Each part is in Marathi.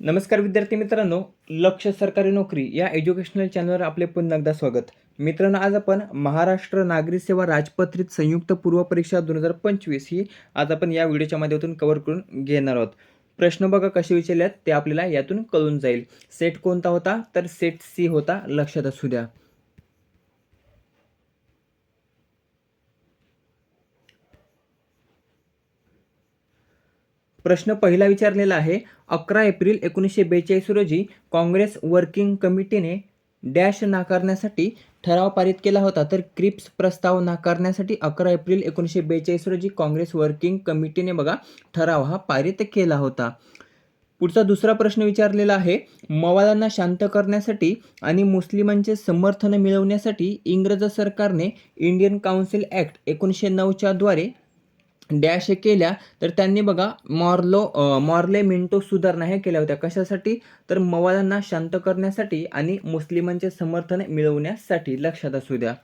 नमस्कार विद्यार्थी मित्रांनो लक्ष सरकारी नोकरी या एज्युकेशनल चॅनलवर आपले पुन्हा एकदा स्वागत. मित्रांनो आज आपण महाराष्ट्र नागरी सेवा राजपत्रित संयुक्त पूर्व परीक्षा दोन हजार पंचवीस ही आज आपण या व्हिडिओच्या माध्यमातून कव्हर करून घेणार आहोत. प्रश्न बघा कसे विचारल्यात ते आपल्याला यातून कळून जाईल. सेट कोणता होता? तर सेट सी होता. लक्षात असू द्या. प्रश्न पहिला विचारलेला आहे अकरा एप्रिल एकोणीसशे बेचाळीस रोजी काँग्रेस वर्किंग कमिटीने डॅश नाकारण्यासाठी ठराव पारित केला होता. तर क्रिप्स प्रस्ताव नाकारण्यासाठी अकरा एप्रिल एकोणीसशे बेचाळीस रोजी काँग्रेस वर्किंग कमिटीने बघा ठराव हा पारित केला होता. पुढचा दुसरा प्रश्न विचारलेला आहे मवाळांना शांत करण्यासाठी आणि मुस्लिमांचे समर्थन मिळवण्यासाठी इंग्रज सरकारने इंडियन काउन्सिल ॲक्ट एकोणीसशे नऊच्या डॅश डॅश केल्या तर त्यांनी बघा मॉर्लो मॉर्ले मिंटो सुधारणा हे केल्या होत्या. कशासाठी? तर मवाळांना शांत करण्यासाठी आणि मुस्लिमांचे समर्थन मिळवण्यासाठी. लक्षात असू द्या.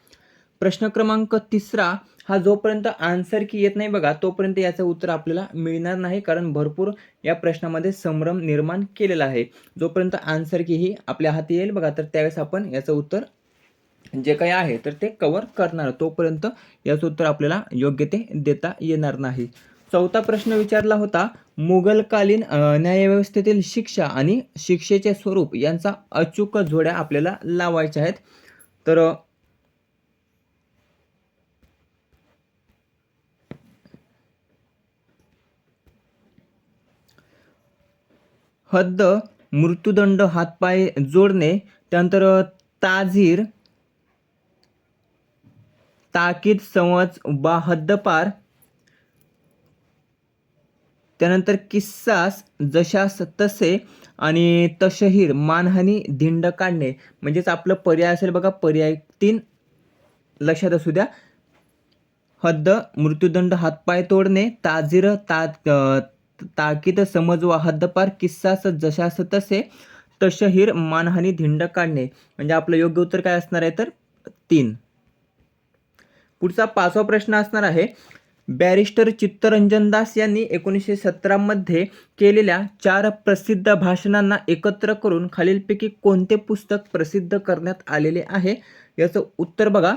प्रश्न क्रमांक तिसरा हा जोपर्यंत आन्सर की येत नाही बघा तोपर्यंत याचं उत्तर आपल्याला मिळणार नाही कारण भरपूर या प्रश्नामध्ये संभ्रम निर्माण केलेला आहे. जोपर्यंत आन्सर की ही आपल्या हाती येईल बघा तर त्यावेळेस आपण याचं उत्तर जे काही आहे तर ते कवर करणार. तोपर्यंत याचं उत्तर आपल्याला योग्य ते देता येणार नाही. चौथा प्रश्न विचारला होता मुघलकालीन न्यायव्यवस्थेतील शिक्षा आणि शिक्षेचे स्वरूप यांचा अचूक जोड्या आपल्याला लावायच्या आहेत. तर हद्द मृत्यूदंड हातपाय जोडणे त्यानंतर ताजीर ताझीर ताकीद संवच वा हद्दपार. त्यानंतर किस्सास जशास तसे आणि तशहीर मानहानी धिंड काढणे. म्हणजेच आपलं पर्याय असेल बघा पर्याय तीन. लक्षात असू द्या. हद्द मृत्यूदंड हातपाय तोडणे ताजीर ता ताकीद समज वा हद्दपार किस्सास जशास तसे तशहीर मानहानी धिंड काढणे. म्हणजे आपलं योग्य उत्तर काय असणार आहे तर? तीन. पुढचा पाचवा प्रश्न असणार आहे. बॅरिस्टर चित्तरंजन दास यांनी एकोणीसशे सतरामध्ये केलेल्या चार प्रसिद्ध भाषणांना एकत्र करून खालीलपैकी कोणते पुस्तक प्रसिद्ध करण्यात आलेले आहे? याचं उत्तर बघा.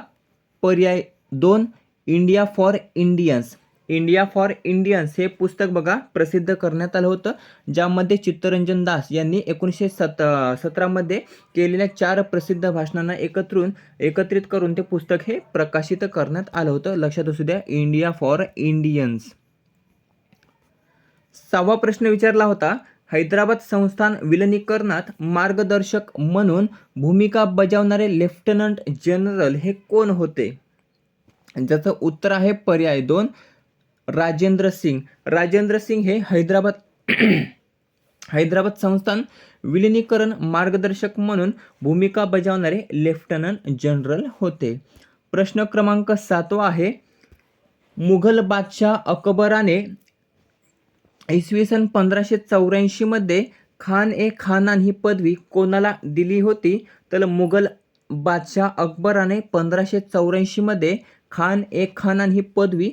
पर्याय दोन India for Indians. India for Indians हे पुस्तक बघा प्रसिद्ध करण्यात आलं होतं ज्यामध्ये चित्तरंजन दास यांनी एकोणीसशे सत सतरामध्ये केलेल्या चार प्रसिद्ध भाषणांना एकत्रून एकत्रित करून ते पुस्तक हे प्रकाशित करण्यात आलं होतं. लक्षात असू द्या इंडिया फॉर इंडियन्स. सहावा प्रश्न विचारला होता हैदराबाद संस्थान विलनीकरणात मार्गदर्शक म्हणून भूमिका बजावणारे लेफ्टनंट जनरल हे कोण होते? ज्याचं उत्तर आहे पर्याय दोन राजेंद्र सिंग. राजेंद्र सिंग हे हैदराबाद हैदराबाद संस्थान विलिनीकरण मार्गदर्शक म्हणून भूमिका बजावणारे लेफ्टनंट जनरल होते. प्रश्न क्रमांक सातवा आहे. मुघल बादशाह अकबराने इसवी सन पंधराशे चौऱ्याऐंशीमध्ये खान ए खानान ही पदवी कोणाला दिली होती? तर मुघल बादशाह अकबराने पंधराशे चौऱ्याऐंशीमध्ये खान ए खानान ही पदवी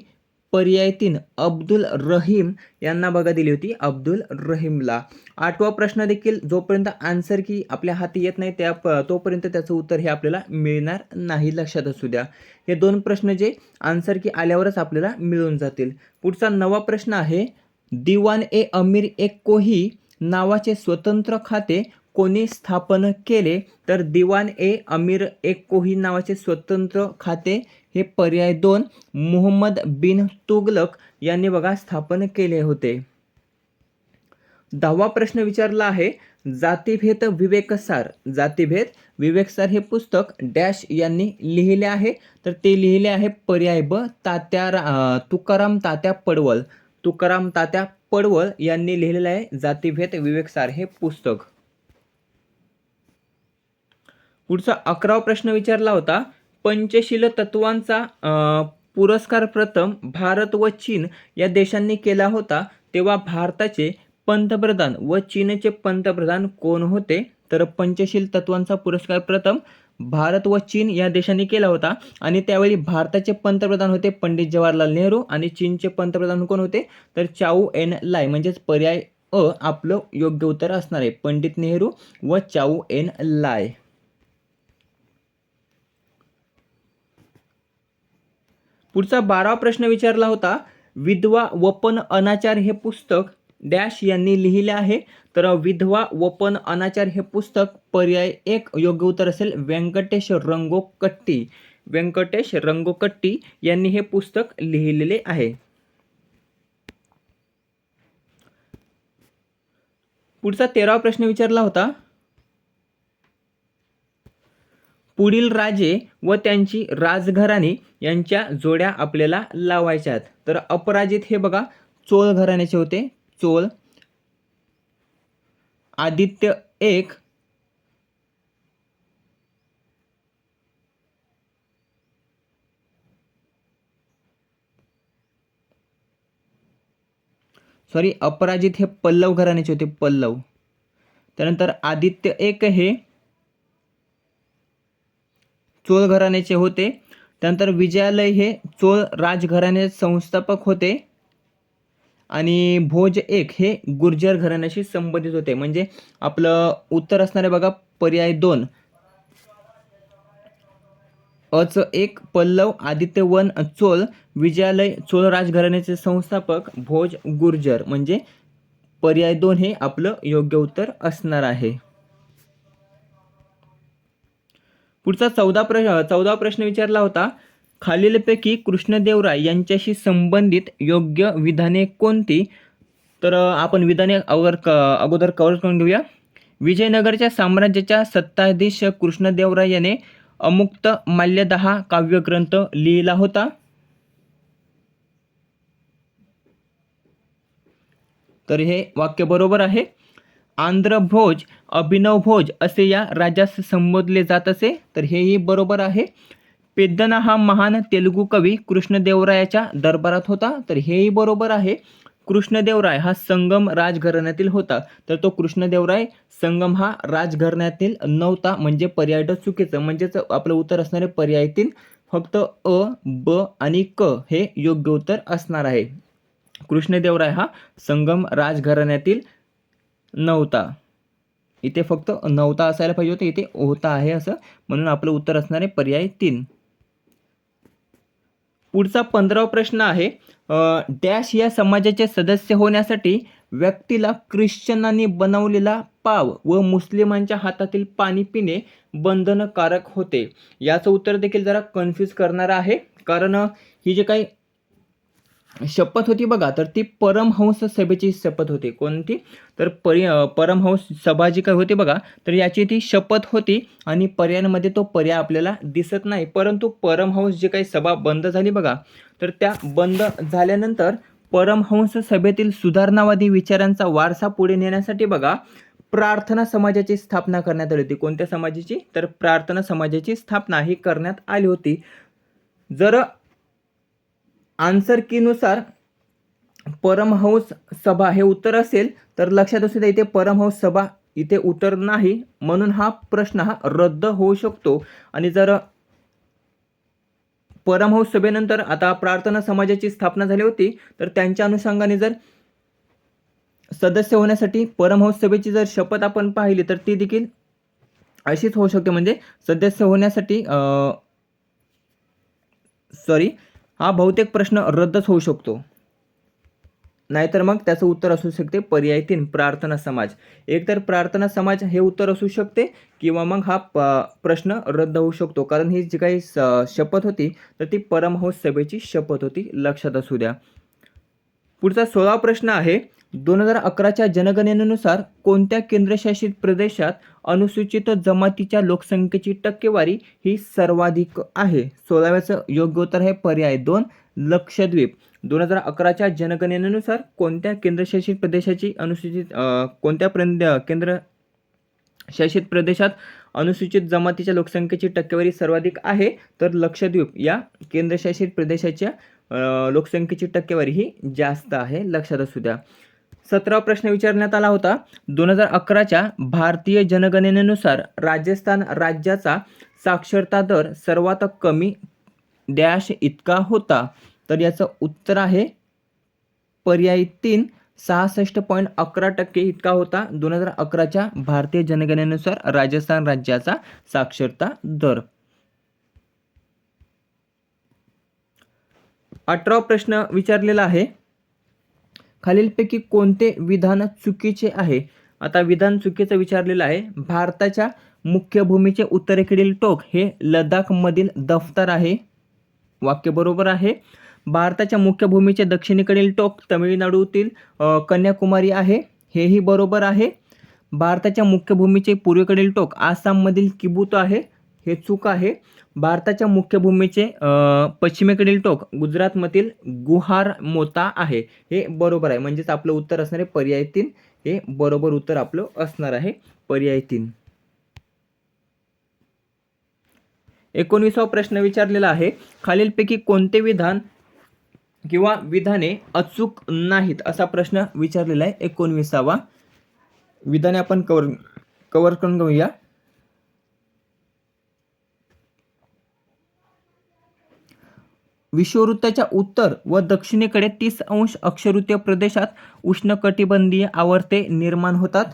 पर्याय तीन अब्दुल रहीम यांना बघा दिली होती अब्दुल रहीमला. आठवा प्रश्न देखील जोपर्यंत आन्सर की आपल्या हाती येत नाही त्या प- तोपर्यंत त्याचं उत्तर हे आपल्याला मिळणार नाही लक्षात असू द्या. हे दोन प्रश्न जे आन्सर की आल्यावरच आपल्याला मिळून जातील. पुढचा नवा प्रश्न आहे दिवान ए अमीर ए कोही नावाचे स्वतंत्र खाते कोणी स्थापन केले? तर दिवान ए अमीर ए कोही नावाचे स्वतंत्र खाते हे पर्याय दोन मोहम्मद बिन तुगलक यांनी बघा स्थापन केले होते. दहावा प्रश्न विचारला आहे जातीभेद विवेकसार जातीभेद विवेकसार हे पुस्तक डॅश यांनी लिहिले आहे. तर ते लिहिले आहे पर्याय ब तात्या तुकाराम तात्या पडवल. तुकाराम तात्या पडवळ यांनी लिहिलेलं आहे जातीभेद विवेकसार हे पुस्तक. पुढचा अकरावा प्रश्न विचारला होता पंचशील तत्वांचा पुरस्कार प्रथम भारत व चीन या देशांनी केला होता तेव्हा भारताचे पंतप्रधान व चीनचे पंतप्रधान कोण होते? तर पंचशील तत्वांचा पुरस्कार प्रथम भारत व चीन या देशांनी केला होता आणि त्यावेळी भारताचे पंतप्रधान होते पंडित जवाहरलाल नेहरू आणि चीनचे पंतप्रधान कोण होते? तर चाऊ एन लाय म्हणजेच पर्याय अ आपलं योग्य उत्तर असणार आहे पंडित नेहरू व चाऊ एन लाय. पुढचा बारावा प्रश्न विचारला होता विधवा वपन अनाचार हे पुस्तक डॅश यांनी लिहिले आहे. तर विधवा वपन अनाचार हे पुस्तक पर्याय एक योग्य उत्तर असेल व्यंकटेश रंगोकट्टी. व्यंकटेश रंगोकट्टी यांनी हे पुस्तक लिहिलेले आहे. पुढचा तेरावा प्रश्न विचारला होता पुढील राजे व त्यांची राजघराणी यांच्या जोड्या आपल्याला लावायच्यात. तर अपराजित हे बघा चोळ घराण्याचे होते. चोळ. आदित्य एक. सॉरी अपराजित हे पल्लव घराण्याचे होते पल्लव. त्यानंतर आदित्य एक हे. चोळ घराण्याचे होते. त्यानंतर विजयालय हे चोळ राजघराण्याचे संस्थापक होते. आणि भोज एक हे गुर्जर घराण्याशी संबंधित होते. म्हणजे आपलं उत्तर असणारे बघा पर्याय दोन. अच एक पल्लव आदित्यवन चोल विजयालय चोल राजघराण्याचे संस्थापक भोज गुर्जर. म्हणजे पर्याय दोन हे आपलं योग्य उत्तर असणार आहे. पुढचा चौदा प्रश्न चौदा प्रश्न विचारला होता खालीलपैकी कृष्णदेवराय यांच्याशी संबंधित योग्य विधाने कोणती? तर आपण विधाने अगोदर क अगोदर कवर करून घेऊया. विजयनगरच्या साम्राज्याच्या सत्ताधीश कृष्णदेवराय याने अमुक्त माल्यदहा काव्यग्रंथ लिहिला होता. तर हे वाक्य बरोबर आहे. आंध्र भोज अभिनव भोज असे या राजास संबोधले जात असे. तर हेही बरोबर आहे. पेद्दना हा महान तेलुगू कवी कृष्णदेवरायाच्या दरबारात होता. तर हेही बरोबर आहे. कृष्णदेवराय हा संगम राजघराण्यातील होता. तर तो कृष्णदेवराय संगम हा राजघराण्यातील नव्हता. म्हणजे पर्याय ड चुकीचं. म्हणजेच आपलं उत्तर असणारे पर्यायातील फक्त अ ब आणि क हे योग्य उत्तर असणार आहे. कृष्णदेवराय हा संगम राजघराण्यातील नव्हता. इथे फक्त नव्हता असायला पाहिजे होतं इथे होता आहे असं म्हणून आपलं उत्तर असणार आहे पर्याय तीन. पुढचा पंधरावा प्रश्न आहे डॅश या समाजाचे सदस्य होण्यासाठी व्यक्तीला ख्रिश्चनांनी बनवलेला पाव व मुस्लिमांच्या हातातील पाणी पिणे बंधनकारक होते. याचं उत्तर देखील जरा कन्फ्यूज करणारं आहे कारण ही जे काही शपथ होती बघा तर ती परमहंस सभेची शपथ होती. कोणती? तर परि परमहंस सभा जी काय होती बघा तर याची ती शपथ होती आणि पर्यायांमध्ये तो पर्याय आपल्याला दिसत नाही. परंतु परमहंस जी काही सभा बंद झाली बघा तर त्या बंद झाल्यानंतर परमहंस सभेतील सुधारणावादी विचारांचा वारसा पुढे नेण्यासाठी बघा प्रार्थना समाजाची स्थापना करण्यात आली होती. कोणत्या समाजाची? तर प्रार्थना समाजाची स्थापना ही करण्यात आली होती. जर आन्सर कीनुसार परमहंस सभा हे उत्तर असेल तर लक्षात असू द्या इथे परमहंस सभा इथे उत्तर नाही. म्हणून हा प्रश्न हा रद्द होऊ शकतो. आणि जर परमहंस सभेनंतर आता प्रार्थना समाजाची स्थापना झाली होती तर त्यांच्या अनुषंगाने जर सदस्य होण्यासाठी परमहंस सभेची जर शपथ आपण पाहिली तर ती देखील अशीच होऊ शकते. म्हणजे सदस्य होण्यासाठी सॉरी हा बहुतेक प्रश्न रद्दच होऊ शकतो. नाहीतर मग त्याचं उत्तर असू शकते पर्याय तीन प्रार्थना समाज. एकतर प्रार्थना समाज हे उत्तर असू शकते किंवा मग हा प- प्रश्न रद्द होऊ शकतो. कारण ही जी काही स- शपथ होती तर ती परमहंस सभेची शपथ होती. लक्षात असू द्या. पुढचा सोळा प्रश्न आहे. दोन हजार अकराच्या जनगणनेनुसार कोणत्या केंद्रशासित प्रदेशात अनुसूचित जमातीच्या लोकसंख्येची टक्केवारी ही सर्वाधिक आहे? सोळाव्याचं योग्य उत्तर आहे पर्याय दोन लक्षद्वीप. दोन हजार अकराच्या जनगणनेनुसार कोणत्या केंद्रशासित प्रदेशाची अनुसूचित कोणत्या प्र केंद्र शासित प्रदेशात अनुसूचित जमातीच्या लोकसंख्येची टक्केवारी सर्वाधिक आहे? तर लक्षद्वीप या केंद्रशासित प्रदेशाच्या लोकसंख्येची टक्केवारी ही जास्त आहे. लक्षात असू द्या. सतरा प्रश्न विचारण्यात आला होता. दोन हजार अकराच्या भारतीय जनगणनेनुसार राजस्थान राज्याचा साक्षरता दर सर्वात कमी डॅश इतका होता. तर याचं उत्तर आहे पर्यायी तीन सहासष्ट पॉईंट अकरा टक्के इतका होता. दोन हजार अकराच्या भारतीय जनगणनेनुसार राजस्थान राज्याचा साक्षरता दर. अठरा प्रश्न विचारलेला आहे खालीलपैकी कोणते विधान चुकीचे आहे? आता विधान चुकीचं विचारलेलं आहे. भारताच्या मुख्य भूमीचे उत्तरेकडील टोक हे लडाखमधील दफ्तर आहे. वाक्य बरोबर आहे. भारताच्या मुख्य भूमीचे दक्षिणेकडील टोक तमिळनाडूतील कन्याकुमारी आहे. हेही बरोबर आहे. भारताच्या मुख्य भूमीचे पूर्वेकडील टोक आसाममधील किबूत आहे. हे चूक आहे. भारताच्या मुख्य भूमीचे पश्चिमेकडील टोक गुजरातमधील गुहार मोता आहे. हे बरोबर आहे. म्हणजेच आपलं उत्तर असणार आहे पर्याय तीन. हे बरोबर उत्तर आपलं असणार आहे. पर्याय तीन. एकोणवीसावा प्रश्न विचारलेला आहे. खालीलपैकी कोणते विधान किंवा विधाने अचूक नाहीत असा प्रश्न विचारलेला आहे. एकोणविसावा. विधाने आपण कवर कवर करून घेऊया. विषुववृत्ताच्या उत्तर व दक्षिणेकडे तीस अंश अक्षवृत्तीय प्रदेशात उष्णकटिबंधीय आवर्ते निर्माण होतात.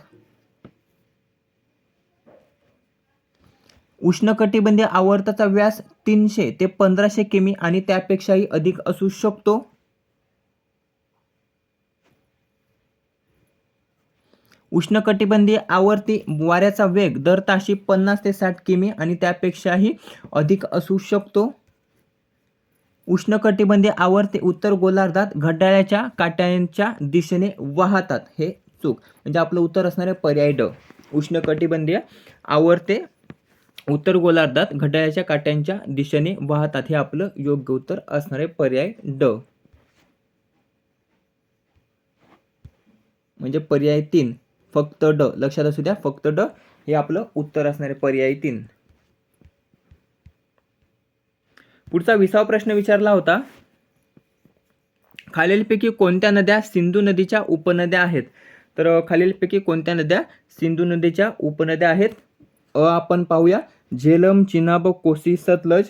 उष्णकटिबंधीय आवर्ताचा व्यास तीनशे ते पंधराशे किमी आणि त्यापेक्षाही अधिक असू शकतो. उष्णकटिबंधीय आवर्ती वाऱ्याचा वेग दर ताशी पन्नास ते साठ किमी आणि त्यापेक्षाही अधिक असू शकतो. उष्णकटिबंधीय आवर्ते उत्तर गोलार्धात घड्याळाच्या काट्यांच्या दिशेने वाहतात. हे चूक म्हणजे आपलं उत्तर असणारे पर्याय ड. उष्णकटिबंधीय आवर्ते उत्तर गोलार्धात घड्याळाच्या काट्यांच्या दिशेने वाहतात. हे आपलं योग्य उत्तर असणारे पर्याय ड. म्हणजे पर्याय तीन फक्त ड. लक्षात असू द्या फक्त ड हे आपलं उत्तर असणारे पर्याय तीन. पुढचा विसावा प्रश्न विचारला होता. खालीलपैकी कोणत्या नद्या सिंधू नदीच्या उपनद्या आहेत? तर खालीलपैकी कोणत्या नद्या सिंधू नदीच्या उपनद्या आहेत? अ आपण पाहूया. झेलम चिनाब कोसी सतलज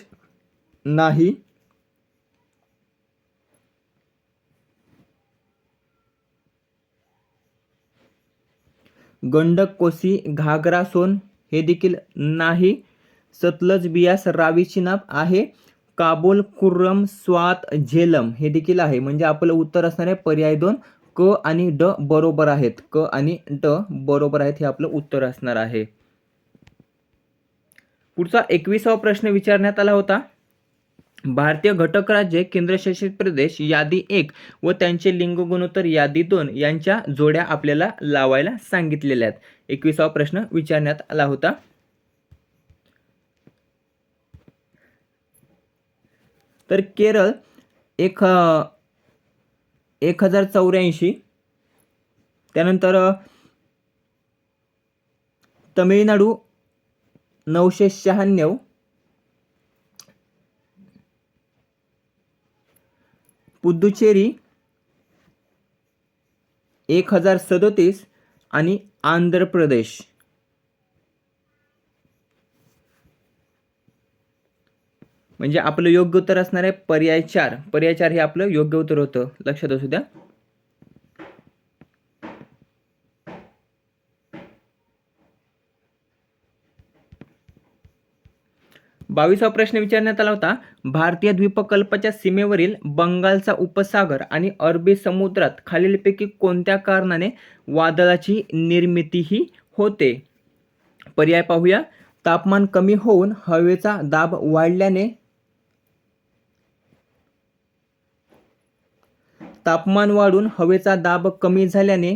नाही. गंडक कोसी घागरा सोन हे देखील नाही. सतलज बियास रावी चिनाब आहे. काबोल कुर्रम स्वात झेलम हे देखील आहे. म्हणजे आपलं उत्तर असणार आहे पर्याय दोन क आणि ड बरोबर आहेत. क आणि ड बरोबर आहेत हे आपलं उत्तर असणार आहे. पुढचा एकविसावा प्रश्न विचारण्यात आला होता. भारतीय घटक राज्ये केंद्रशासित प्रदेश यादी एक व त्यांचे लिंग गुणोत्तर यादी दोन यांच्या जोड्या आपल्याला लावायला सांगितलेल्या आहेत. एकविसावा प्रश्न विचारण्यात आला होता. तर केरळ एक एक हजार चौऱ्याऐंशी त्यानंतर तमिळनाडू नऊशे शहाण्णव पुद्दुचेरी एक हजार सदोतीस आणि आंध्र प्रदेश. म्हणजे आपलं योग्य उत्तर असणार आहे पर्याय चार. पर्याय चार हे आपलं योग्य उत्तर होतं. लक्षात असू द्या. बावीसावा प्रश्न विचारण्यात आला होता. भारतीय द्वीपकल्पाच्या सीमेवरील बंगालचा उपसागर आणि अरबी समुद्रात खालीलपैकी कोणत्या कारणाने वादळाची निर्मितीही होते? पर्याय पाहूया. तापमान कमी होऊन हवेचा दाब वाढल्याने तापमान वाढून हवेचा दाब कमी झाल्याने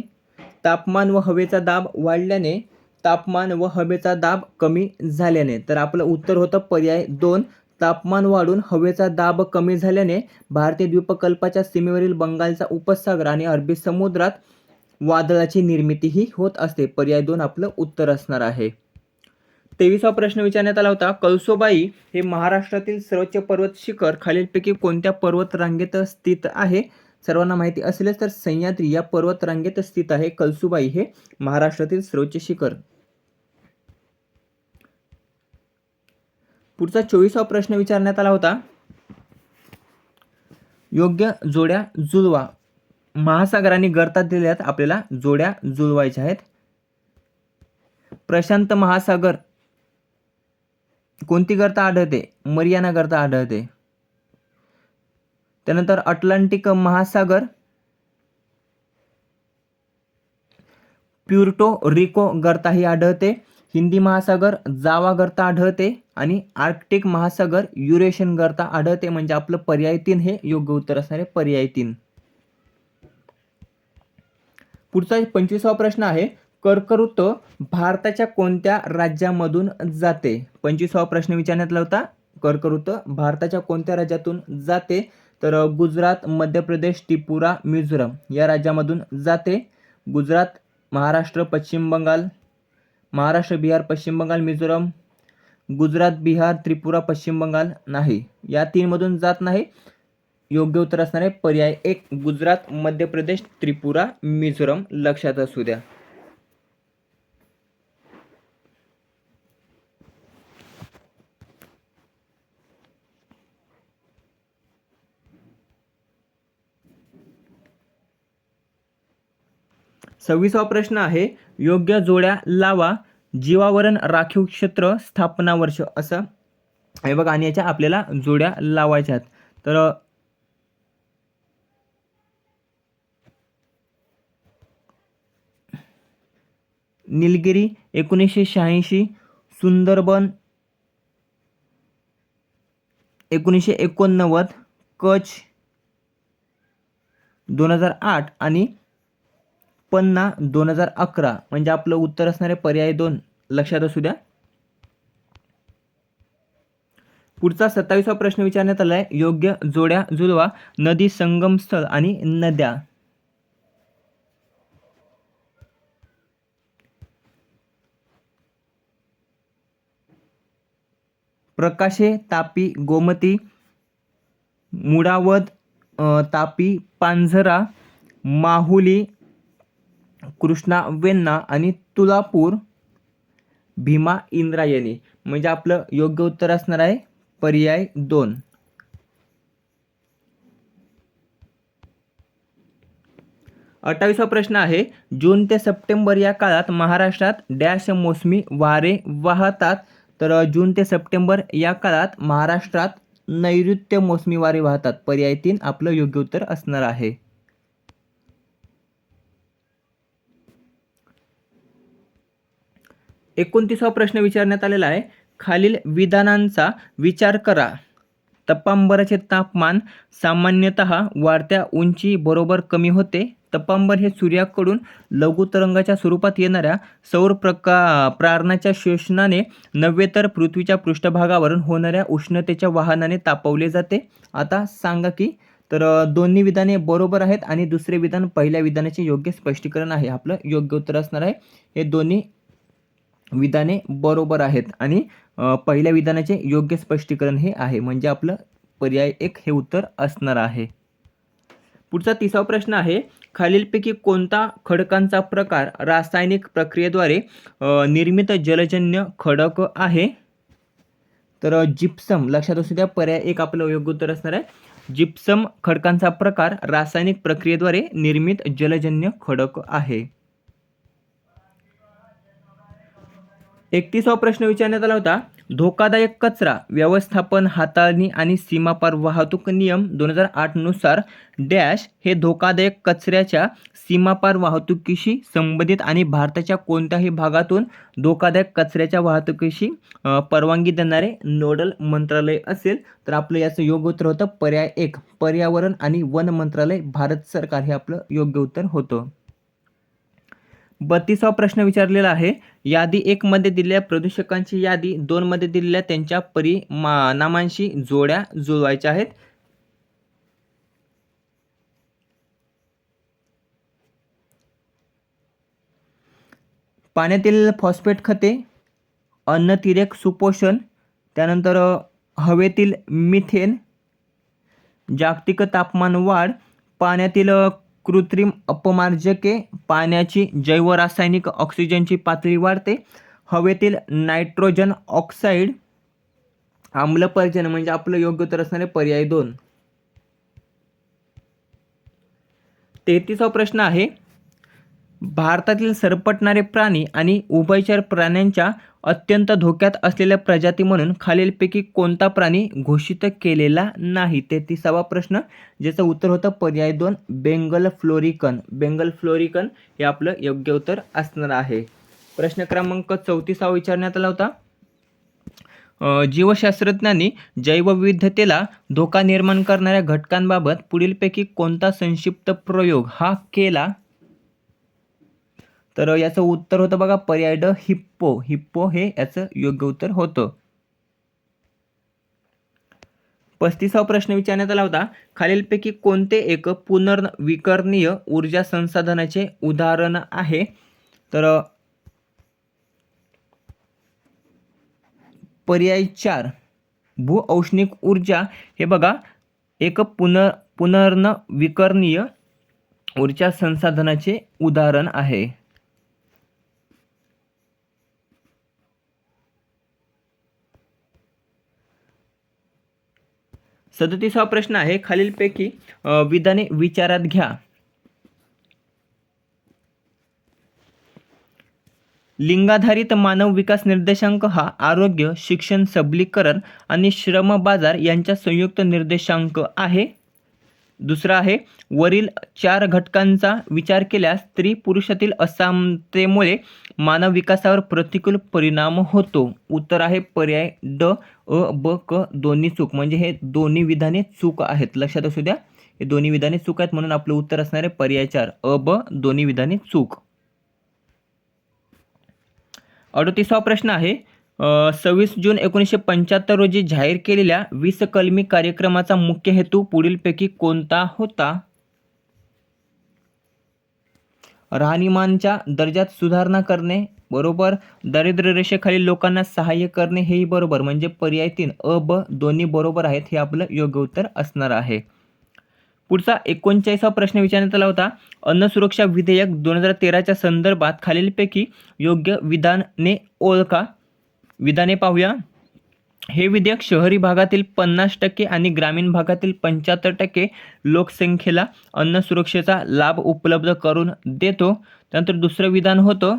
तापमान व हवेचा दाब वाढल्याने तापमान व हवेचा दाब कमी झाल्याने. तर आपलं उत्तर होतं पर्याय दोन. तापमान वाढून हवेचा दाब कमी झाल्याने भारतीय द्वीपकल्पाच्या सीमेवरील बंगालचा उपसागर आणि अरबी समुद्रात वादळाची निर्मितीही होत असते. पर्याय दोन आपलं उत्तर असणार आहे. तेविसावा प्रश्न विचारण्यात आला होता. कळसोबाई हे महाराष्ट्रातील सर्वोच्च पर्वत शिखर खालीलपैकी कोणत्या पर्वत रांगेत स्थित आहे? सर्वांना माहिती असेलच तर सह्याद्री या पर्वत रांगेत स्थित आहे. कलसुबाई हे महाराष्ट्रातील सर्वोच्च शिखर. पुढचा चोवीसावा प्रश्न विचारण्यात आला होता. योग्य जोड्या जुळवा महासागरांनी गर्तात दिल्यात. आपल्याला जोड्या जुळवायच्या आहेत. प्रशांत महासागर कोणती गर्ता आढळते? मरियाना गर्ता आढळते. त्यानंतर अटलांटिक महासागर प्युर्टो रिको गर्ता ही आढळते हिंदी महासागर जावा गर्ता आढळते आणि आर्क्टिक महासागर युरेशन गर्ता आढळते म्हणजे आपलं पर्याय तीन हे योग्य उत्तर असणारे पर्याय तीन. पुढचा पंचवीसावा प्रश्न आहे कर्कवृत्त भारताच्या कोणत्या राज्यामधून जाते? पंचवीसावा प्रश्न विचारण्यात आला होता कर्कवृत्त भारताच्या कोणत्या राज्यातून जाते? तर गुजरात मध्य प्रदेश त्रिपुरा मिझोरम या राज्यामधून जाते. गुजरात महाराष्ट्र पश्चिम बंगाल महाराष्ट्र बिहार पश्चिम बंगाल मिझोरम गुजरात बिहार त्रिपुरा पश्चिम बंगाल नाही. या तीनमधून जात नाही. योग्य उत्तर असणार आहे पर्याय एक गुजरात मध्य प्रदेश त्रिपुरा मिझोरम. लक्षात असू द्या. सव्वीसावा प्रश्न आहे योग्य जोड्या लावा जीवावरण राखीव क्षेत्र स्थापना वर्ष असं. हे बघा आणि याच्या आपल्याला जोड्या लावायच्या आहेत. तर निलगिरी एकोणीसशे शहाऐंशी सुंदरबन एकोणीसशे एकोणनव्वद कच दोन हजार आठ आणि पन्ना दोन हजार अकरा. म्हणजे आपलं उत्तर असणारे पर्याय दोन. लक्षात असू द्या. पुढचा सत्तावीसवा प्रश्न विचारण्यात आला आहे योग्य जोड्या जुळवा. नदी संगमस्थळ आणि नद्या. प्रकाशे तापी गोमती मुडावद तापी पांझरा माहुली कृष्णा वेण्णा आणि तुलापूर भीमा इंद्रायणी म्हणजे आपलं योग्य उत्तर असणार आहे पर्याय दोन. अठ्ठावीसवा प्रश्न आहे जून ते सप्टेंबर या काळात महाराष्ट्रात डॅश मोसमी वारे वाहतात. तर जून ते सप्टेंबर या काळात महाराष्ट्रात नैऋत्य मोसमी वारे वाहतात. पर्याय तीन आपलं योग्य उत्तर असणार आहे. एकोणतीसवा प्रश्न विचारण्यात आलेला आहे. खालील विधानांचा विचार करा. तपांबराचे तापमान सामान्यतः वाढत्या उंची बरोबर कमी होते. तपांबर हे सूर्याकडून लघु तरंगाच्या स्वरूपात येणाऱ्या सौर प्रका प्रारणाच्या शोषणाने नव्हे तर पृथ्वीच्या पृष्ठभागावरून होणाऱ्या उष्णतेच्या वाहनाने तापवले जाते. आता सांगा की तर दोन्ही विधाने बरोबर आहेत आणि दुसरे विधान पहिल्या विधानाचे योग्य स्पष्टीकरण आहे. आपलं योग्य उत्तर असणार आहे. हे दोन्ही विधाने बरोबर आहेत आणि पहिल्या विधानाचे योग्य स्पष्टीकरण हे आहे. म्हणजे आपलं पर्याय एक हे उत्तर असणार आहे. पुढचा तिसरा प्रश्न आहे खालीलपैकी कोणता खडकांचा प्रकार रासायनिक प्रक्रियेद्वारे निर्मित जलजन्य खडक आहे? तर जिप्सम लक्षात असू द्या पर्याय एक आपलं योग्य उत्तर असणार आहे. जिप्सम खडकांचा प्रकार रासायनिक प्रक्रियेद्वारे निर्मित जलजन्य खडक आहे. एकतीसावा प्रश्न विचारण्यात आला होता. धोकादायक कचरा व्यवस्थापन हाताळणी आणि सीमापार वाहतूक नियम दोन हजार आठनुसार डॅश हे धोकादायक कचऱ्याच्या सीमापार वाहतुकीशी संबंधित आणि भारताच्या कोणत्याही भागातून धोकादायक कचऱ्याच्या वाहतुकीशी परवानगी देणारे नोडल मंत्रालय असेल तर आपलं याचं योग्य उत्तर होतं पर्याय एक पर्यावरण आणि वन मंत्रालय भारत सरकार हे आपलं योग्य उत्तर होतं. बत्तीसावा प्रश्न विचारलेला आहे. यादी एक मध्ये दिलेल्या प्रदूषकांची यादी दोन मध्ये दिलेल्या त्यांच्या परिमानामांशी जोड्या जुळवायच्या आहेत. पाण्यातील फॉस्फेट खते अन्नतिरेक सुपोषण त्यानंतर हवेतील मिथेन जागतिक तापमान वाढ पाण्यातील कृत्रिम अपमार्जके पाण्याची जैवरासायनिक ऑक्सिजनची पातळी वाढते. हवेतील नायट्रोजन ऑक्साईड आम्लपर्जन म्हणजे आपलं योग्य तर असणारे पर्याय दोन. तेहतीसावा प्रश्न आहे भारतातील सरपटणारे प्राणी आणि उभयचर प्राण्यांच्या अत्यंत धोक्यात असलेल्या प्रजाती म्हणून खालीलपैकी कोणता प्राणी घोषित केलेला नाही? तेहतीसावा प्रश्न ज्याचं उत्तर होतं पर्याय दोन बेंगल फ्लोरिकन. बेंगल फ्लोरिकन हे आपलं योग्य उत्तर असणार आहे. प्रश्न क्रमांक चौतीसावा विचारण्यात आला होता. जीवशास्त्रज्ञांनी जैवविविधतेला धोका निर्माण करणाऱ्या घटकांबाबत पुढीलपैकी कोणता संक्षिप्त प्रयोग हा केला? तर याचं उत्तर होतं बघा पर्याय ड हिप्पो. हिप्पो हे याचं योग्य उत्तर होतं. पस्तीसावा प्रश्न विचारण्यात आला होता. खालीलपैकी कोणते एक पुनर्विकरणीय ऊर्जा संसाधनाचे उदाहरण आहे? तर पर्याय चार भू औष्णिक ऊर्जा. हे बघा एक पुनर पुनर्नविकरणीय ऊर्जा संसाधनाचे उदाहरण आहे. सदतीसावा प्रश्न आहे. खालीलपैकी विधाने विचारात घ्या. लिंगाधारित मानव विकास निर्देशांक हा आरोग्य शिक्षण सबलीकरण आणि श्रम बाजार यांचा संयुक्त निर्देशांक आहे. दुसरा आहे वरील चार घटकांचा विचार केल्यास स्त्री पुरुषातील असमतेमुळे मानव विकासावर प्रतिकूल परिणाम होतो. उत्तर आहे पर्याय ड अ ब क दोन्ही चूक. म्हणजे हे दोन्ही विधाने चूक आहेत. लक्षात असू द्या. हे दोन्ही विधाने चूक आहेत म्हणून आपलं उत्तर असणार आहे पर्याय चार. अ ब दोन्ही विधाने चूक. अडतीसावा प्रश्न आहे. सव्वीस जून एकोणीसशे पंच्याहत्तर रोजी जाहीर केलेल्या वीस कलमी कार्यक्रमाचा मुख्य हेतू पुढीलपैकी कोणता होता? राहणीमानच्या दर्जात सुधारणा करणे बरोबर? दारिद्र्यरेषेखालील लोकांना सहाय्य करणे हेही बरोबर. म्हणजे पर्याय तीन अ ब दोन्ही बरोबर आहेत हे आपलं योग्य उत्तर असणार आहे. पुढचा एकोणचाळीसावा प्रश्न विचारण्यात आला होता. अन्न सुरक्षा विधेयक दोन हजार तेराच्या संदर्भात खालीलपैकी योग्य विधाने ओळखा. विधाने पाहूया. हे विधेयक शहरी भागातील पन्नास टक्के आणि ग्रामीण भागातील पंच्याहत्तर टक्के लोकसंख्येला अन्न सुरक्षेचा लाभ उपलब्ध करून देतो. त्यानंतर दुसरं विधान होतं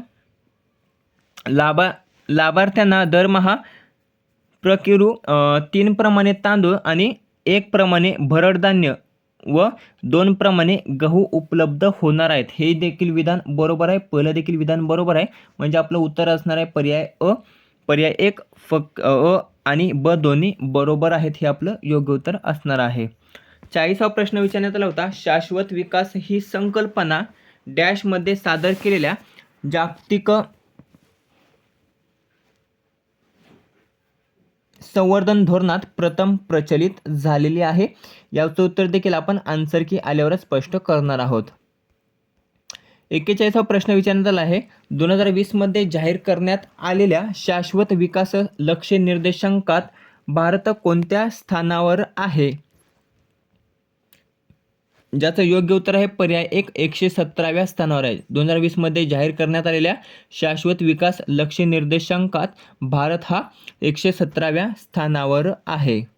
लाभा लाभार्थ्यांना दरमहा प्रकिरू तीन प्रमाणे तांदूळ आणि एक प्रमाणे भरडधान्य व दोन प्रमाणे गहू उपलब्ध होणार आहेत. हे देखील विधान बरोबर आहे पहिलं देखील विधान बरोबर आहे. म्हणजे आपलं उत्तर असणार आहे पर्याय अ. पर्याय एक फक अ आणि ब दोन्ही बरोबर आहेत हे आपलं योग्य उत्तर असणार आहे. चाळीसावा प्रश्न विचारण्यात आला होता शाश्वत विकास ही संकल्पना डॅशमध्ये सादर केलेल्या जागतिक संवर्धन धोरणात प्रथम प्रचलित झालेली आहे. याचं उत्तर देखील आपण आन्सर की आल्यावरच स्पष्ट करणार आहोत. एक्केचाळीसा प्रश्न विचारण्यात आला आहे. दोन हजार वीसमध्ये जाहीर करण्यात आलेल्या शाश्वत विकास लक्ष्य निर्देशांकात भारत कोणत्या स्थानावर आहे? ज्याचं योग्य उत्तर आहे पर्याय एक एकशे सतराव्या स्थानावर आहे. दोन हजार वीसमध्ये जाहीर करण्यात आलेल्या शाश्वत विकास लक्ष्य निर्देशांकात भारत हा एकशे सतराव्या स्थानावर आहे.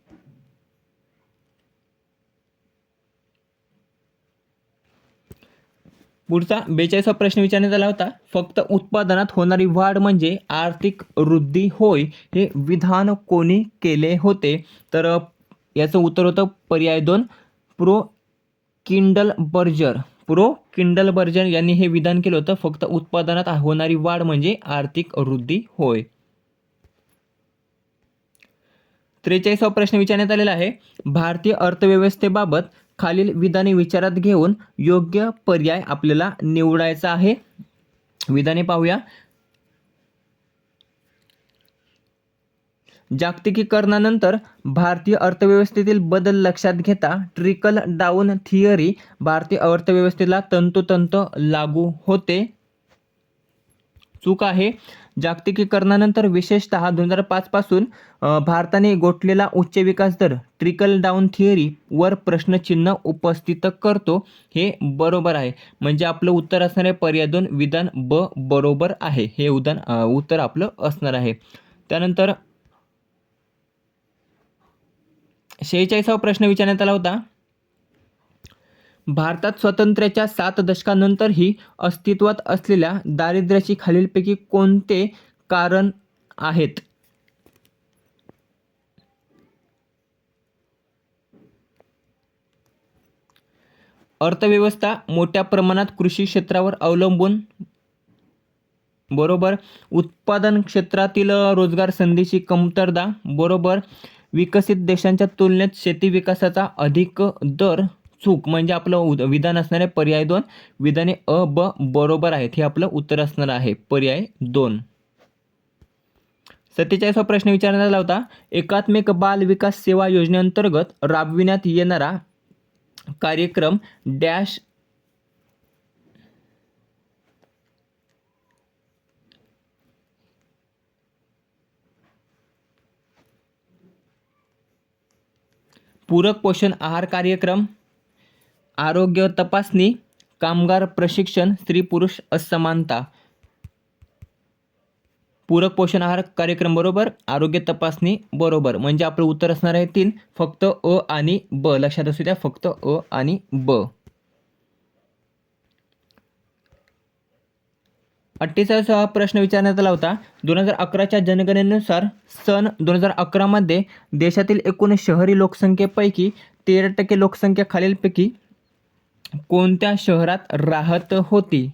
पुढचा बेचाळीसा प्रश्न विचारण्यात आला होता. फक्त उत्पादनात होणारी वाढ म्हणजे आर्थिक वृद्धी होय हे विधान कोणी केले होते? तर याचं उत्तर होतं पर्याय दोन. Pro. Kindleberger Prof. Kindle Berger यांनी हे विधान केलं होतं. फक्त उत्पादनात होणारी वाढ म्हणजे आर्थिक वृद्धी होय. त्रेचाळीसावा प्रश्न विचारण्यात आलेला आहे. भारतीय अर्थव्यवस्थेबाबत खालील विधाने विचारात घेऊन योग्य पर्याय आपल्याला निवडायचा आहे. विधाने पाहूया. जागतिकीकरणानंतर भारतीय अर्थव्यवस्थेतील बदल लक्षात घेता ट्रिकल डाऊन थिअरी भारतीय अर्थव्यवस्थेला तंतोतंत लागू होते. चूक आहे. जागतिकीकरणानंतर विशेषतः दोन हजार पाचपासून भारताने गोठलेला उच्च विकास दर ट्रिकल डाऊन थिअरी वर प्रश्नचिन्ह उपस्थित करतो हे बरोबर आहे. म्हणजे आपलं उत्तर असणार आहे पर्याय दोन विधान ब बरोबर आहे. हे उदान उत्तर आपलं असणार आहे. त्यानंतर शेहेचाळीसावा प्रश्न विचारण्यात आला होता. भारतात स्वातंत्र्याच्या सात दशकानंतरही अस्तित्वात असलेल्या दारिद्र्याची खालीलपैकी कोणते कारण आहेत? अर्थव्यवस्था मोठ्या प्रमाणात कृषी क्षेत्रावर अवलंबून बरोबर? उत्पादन क्षेत्रातील रोजगार संधीची कमतरता बरोबर? विकसित देशांच्या तुलनेत शेती विकासाचा अधिक दर चूक म्हणजे आपलं उद- विधान असणार आहे पर्याय दोन विधाने अ ब बरोबर आहेत हे आपलं उत्तर असणार आहे. पर्याय दोन. सत्तेचाळीसवा प्रश्न विचारण्यात आला होता. एकात्मिक बाल विकास सेवा योजनेअंतर्गत राबविण्यात येणारा कार्यक्रम डॅश पूरक पोषण आहार कार्यक्रम आरोग्य तपासणी कामगार प्रशिक्षण स्त्री पुरुष असमानता. पूरक पोषण आहार कार्यक्रम बरोबर आरोग्य तपासणी बरोबर. म्हणजे आपलं उत्तर असणार आहे तीन फक्त अ आणि ब. लक्षात असू द्या फक्त अ आणि ब. अठ्ठेचाळीसावा प्रश्न विचारण्यात आला होता. दोन हजार अकराच्या जनगणनेनुसार सन दोन हजार अकरामध्ये देशातील एकूण शहरी लोकसंख्येपैकी तेरा टक्के लोकसंख्या खालीलपैकी कोणत्या शहरात राहत होती?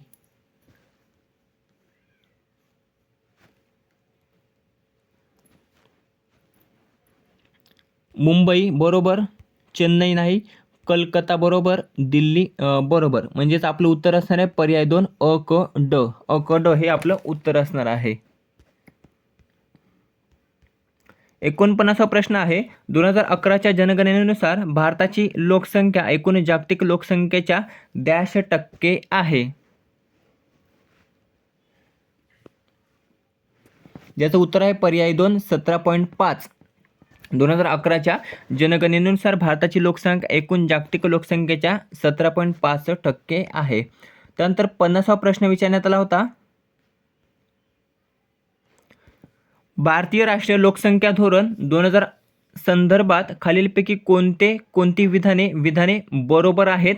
मुंबई बरोबर चेन्नई नाही कलकत्ता बरोबर दिल्ली बरोबर. म्हणजेच आपलं उत्तर असणार आहे पर्याय दोन अ क ड. अ क ड हे आपलं उत्तर असणार आहे. एकोणपन्नासवा प्रश्न आहे. दोन हजार अकराच्या जनगणनेनुसार भारताची लोकसंख्या एकूण जागतिक लोकसंख्येच्या डॅश टक्के आहे. ज्याचं उत्तर आहे पर्याय दोन सतरा पॉईंट पाच. दोन हजार अकराच्या जनगणनेनुसार भारताची लोकसंख्या एकूण जागतिक लोकसंख्येच्या सतरा पॉईंट पाच टक्के आहे. त्यानंतर पन्नासावा प्रश्न विचारण्यात आला होता. भारतीय राष्ट्रीय लोकसंख्या धोरण दोन हजार संदर्भात खालीलपैकी कोणते कोणती विधाने विधाने बरोबर आहेत?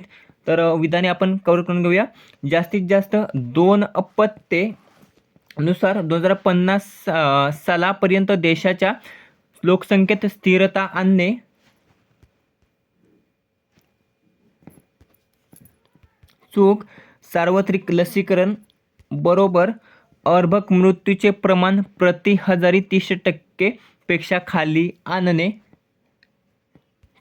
तर विधाने आपण कवर करून घेऊया. जास्तीत जास्त दोन अपत्ये नुसार दोन हजार पन्नास सालापर्यंत देशाच्या लोकसंख्येत स्थिरता आणणे चूक सार्वत्रिक लसीकरण बरोबर अर्भक मृत्यूचे प्रमाण प्रति हजारी तीस टक्के पेक्षा खाली आणणे.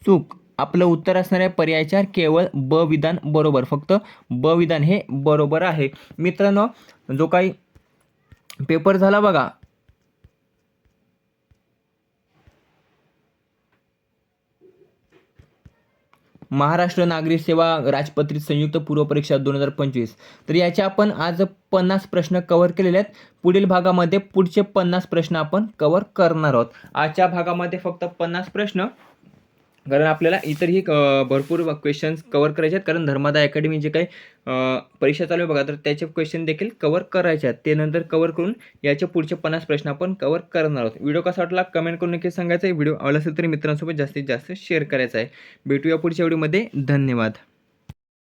चूक. आपलं उत्तर असणाऱ्या पर्यायाच्या केवळ ब विधान बरोबर. फक्त ब विधान हे बरोबर आहे. मित्रांनो जो काही पेपर झाला बघा महाराष्ट्र नागरिक सेवा राजपत्रित संयुक्त पूर्वपरीक्षा दोन हजार पंचवीस. तर याचे आपण आज पन्नास प्रश्न कव्हर केलेले आहेत. पुढील भागामध्ये पुढचे पन्नास प्रश्न आपण कव्हर करणार आहोत. आजच्या भागामध्ये फक्त पन्नास प्रश्न. कारण आपल्याला इतरही क भरपूर क्वेश्चन्स कवर करायचे आहेत. कारण धर्मादाय अकॅडमी जे काही परीक्षा चालू आहे बघा तर त्याचे क्वेश्चन देखील कवर करायचे आहेत. ते नंतर कवर करून याचे पुढचे पन्नास प्रश्न आपण कवर करणार आहोत. व्हिडिओ कसा वाटला? कमेंट करून नक्की सांगायचं आहे. व्हिडिओ आवडला असेल तर मित्रांसोबत जास्तीत जास्त शेअर करायचा आहे. भेटूया पुढच्या व्हिडिओमध्ये धन्यवाद.